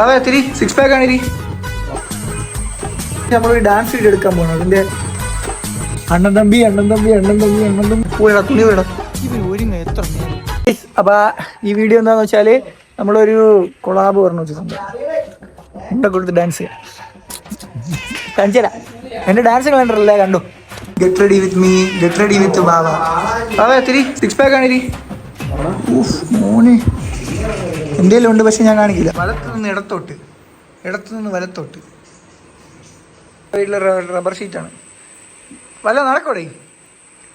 അതെ three. Six pack ആണ് ഇരി നമ്മളൊരു ഡാൻസ് വീഡിയോ എടുക്കാൻ പോകണം അതിന്റെ അണ്ണൻ തമ്പി അണ്ണൻ തമ്പി അണ്ണൻ തമ്പി അണ്ണൻ തമ്പി. തുണി പോയിടാ. അപ്പൊ ഈ വീഡിയോ എന്താന്ന് വെച്ചാൽ നമ്മളൊരു കൊളാബ് പറഞ്ഞു വെച്ചിട്ടുണ്ട്. എന്റെ കൊടുത്ത് ഡാൻസ് കാണിച്ചുതരാം. എന്റെ ഡാൻസ് കണ്ടല്ലേ കണ്ടു? Get ready with me get ready with ബാബ ബാബ തിരി. സിക്സ് പാക്ക് ആണ് ഇരി എന്തേലും ഉണ്ട് പക്ഷെ ഞാൻ കാണിക്കില്ല. വലത്തു നിന്ന് ഇടത്തോട്ട്. ഇടത്തു നിന്ന് വലത്തോട്ട്. വീട്ടിലെ റബ്ബർ ഷീറ്റാണ്. വല്ല നടക്കോടെ?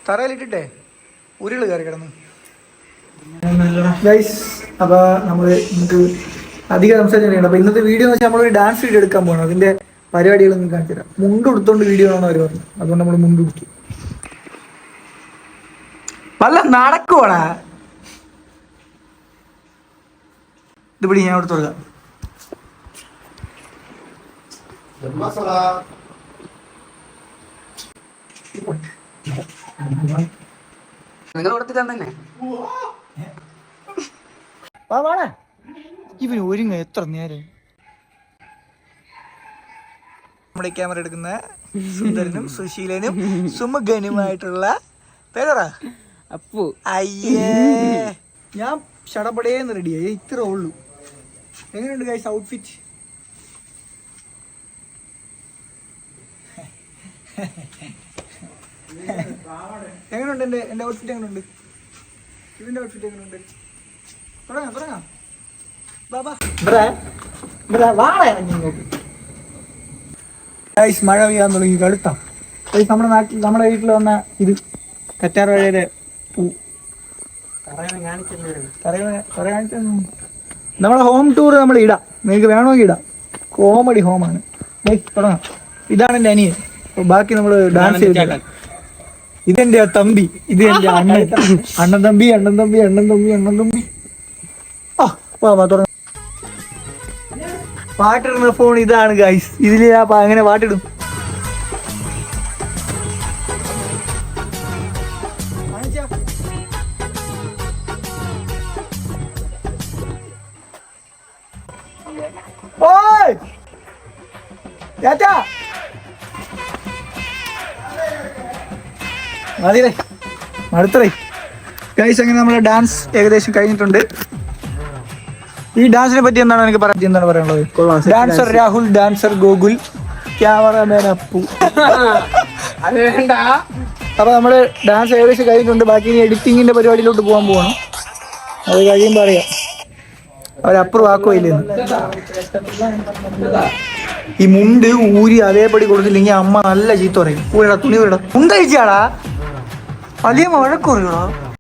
തറയിലിട്ടിട്ടേ? ഉരുൾ കയറി കിടന്നു. ഗൈസ് അപ്പൊ നമ്മൾ നമുക്ക് അധികം സംസാരിച്ചിട്ടുണ്ട് അപ്പോൾ ഇന്നത്തെ വീഡിയോ എന്ന് വെച്ചാൽ നമ്മളൊരു ഡാൻസ് വീഡിയോ എടുക്കാൻ പോകണം അതിന്റെ പരിപാടികൾ നിങ്ങൾക്ക് കാണിച്ചു തരാം. മുണ്ട് കൊടുത്തോണ്ട് വീഡിയോ ആണെന്ന് അവർ പറഞ്ഞു. അതുകൊണ്ട് നമ്മൾ മുണ്ട് കൊടുത്തു വല്ല നടക്കുവാടാ? ഇത് പിടി ഞാൻ അവിടെ കൊടുക്കാം. നിങ്ങൾ കൊടുത്തിട്ടാ തന്നെ. ഇവന് ഒരുങ്ങ എത്ര നേരം? നമ്മുടെ ക്യാമറ എടുക്കുന്ന സുന്ദരനും സുശീലനും സുമുഖനുമായിട്ടുള്ള പേരറാ? അപ്പു. അയ്യേ. ഞാൻ ഷടപടേന്ന് റെഡിയായി ഇത്ര ഉള്ളൂ. എങ്ങനെയുണ്ട് ഗൈസ് ഔട്ട്ഫിറ്റ് എങ്ങനെയുണ്ട് എന്റെ എന്റെ ഔട്ട്ഫിറ്റ് എങ്ങനെയുണ്ട്? ഇതിന്റെ ഔട്ട്ഫിറ്റ് എങ്ങനെയുണ്ട്? തുടങ്ങാം തുടങ്ങാം. ബാബാ. ഗൈസ് മഴ പെയ്യാൻ തുടങ്ങി കടുത്താം. ഗൈസ് നമ്മുടെ നാട്ടിൽ നമ്മുടെ വീട്ടിൽ വന്ന ഇത് കറ്റാർ വഴയുടെ പൂ കറയാണ് തറ കാണിച്ചൊന്നും. നമ്മുടെ ഹോം ടൂർ നമ്മൾ ഇടാം. നിങ്ങൾക്ക് വേണമെങ്കിൽ ഇടാം. കോമഡി ഹോമാണ് തുടങ്ങാം ഇതാണ് എന്റെ അനിയൻ. ബാക്കി നമ്മൾ ഡാൻസ് ചെയ്തിട്ട് ഇതെന്റെ തമ്പി. ഇത് എന്റെ അണ്ണൻ. അണ്ണൻ തമ്പി അണ്ണൻ തമ്പി അണ്ണൻ തമ്പി അണ്ണൻ തമ്പി. ആ വാ വാ പാട്ടിടുന്ന ഫോൺ ഇതാണ് ഗൈസ് ഇതിൽ ഞാൻ അങ്ങനെ പാട്ടിടും. ഓയ്! ചേച്ചാ മതിരേ. അടുത്തറേ ഗൈസ് അങ്ങനെ നമ്മുടെ ഡാൻസ് ഏകദേശം കഴിഞ്ഞിട്ടുണ്ട്. ഈ ഡാൻസിനെ പറ്റി എന്താണ് എനിക്ക് പറയാൻ എന്താണ് പറയാനുള്ളത്? Dancer Rahul dancer Gokul cameraman Appu. അപ്പൊ നമ്മൾ ഡാൻസ് ഏകദേശം കഴിഞ്ഞിട്ടുണ്ട്. ബാക്കി ഇനി എഡിറ്റിങ്ങിന്റെ പരിപാടിയിലോട്ട് പോകാൻ പോകണം അത് കഴിയുമ്പോ അറിയാം. അവരപ്പുറം ആക്കുമില്ലെന്ന് ഈ മുണ്ട് ഊരി അതേപടി കൊടുത്തില്ലെങ്കിൽ അമ്മ നല്ല ചീത്ത പറയും. ഊരടാ തുണി ഊരടാ. മുണ്ട് കഴിച്ചാടാ വലിയ വഴക്കുറിയടാ